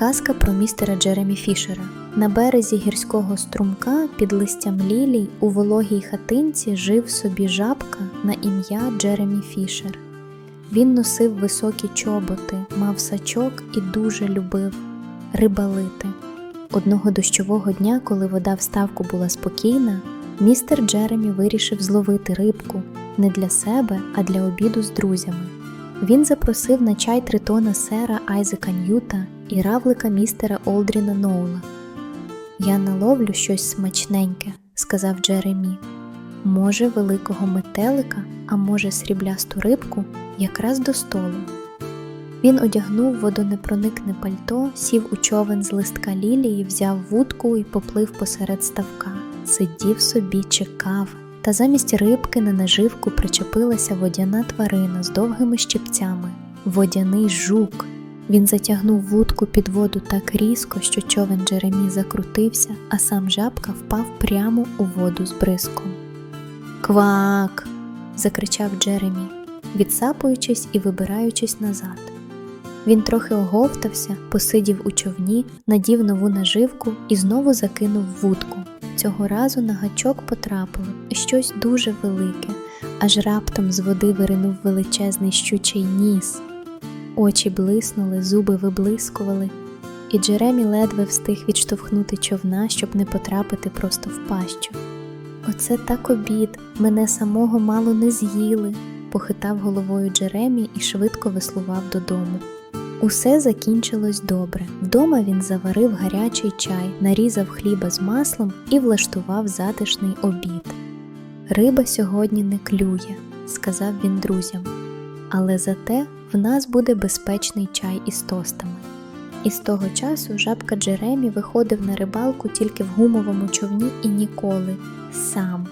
Казка про містера Джеремі Фішера. На березі гірського струмка під листям лілій у вологій хатинці жив собі жабка на ім'я Джеремі Фішер. Він носив високі чоботи, мав сачок і дуже любив рибалити. Одного дощового дня, коли вода в ставку була спокійна, містер Джеремі вирішив зловити рибку не для себе, а для обіду з друзями. Він запросив на чай тритона сера Айзека Ньюта і равлика містера Олдріна Ноула. Я наловлю щось смачненьке, сказав Джеремі. Може, великого метелика, а може, сріблясту рибку якраз до столу. Він одягнув водонепроникне пальто, сів у човен з листка лілії, взяв вудку і поплив посеред ставка. Сидів собі, чекав, та замість рибки на наживку причепилася водяна тварина з довгими щипцями, водяний жук. Він затягнув вудку під воду так різко, що човен Джеремі закрутився, а сам жабка впав прямо у воду з бризком. Квак. закричав Джеремі, відсапуючись і вибираючись назад. Він трохи оговтався, посидів у човні, надів нову наживку і знову закинув вудку. Цього разу на гачок потрапило щось дуже велике, аж раптом з води виринув величезний щучий ніс. Очі блиснули, зуби виблискували, і Джеремі ледве встиг відштовхнути човна, щоб не потрапити просто в пащу. Оце так обід, мене самого мало не з'їли, похитав головою Джеремі і швидко веслував додому. Усе закінчилось добре. Вдома він заварив гарячий чай, нарізав хліба з маслом і влаштував затишний обід. Риба сьогодні не клює, сказав він друзям, але зате в нас буде безпечний чай із тостами. І з того часу жабка Джеремі виходив на рибалку тільки в гумовому човні і ніколи сам.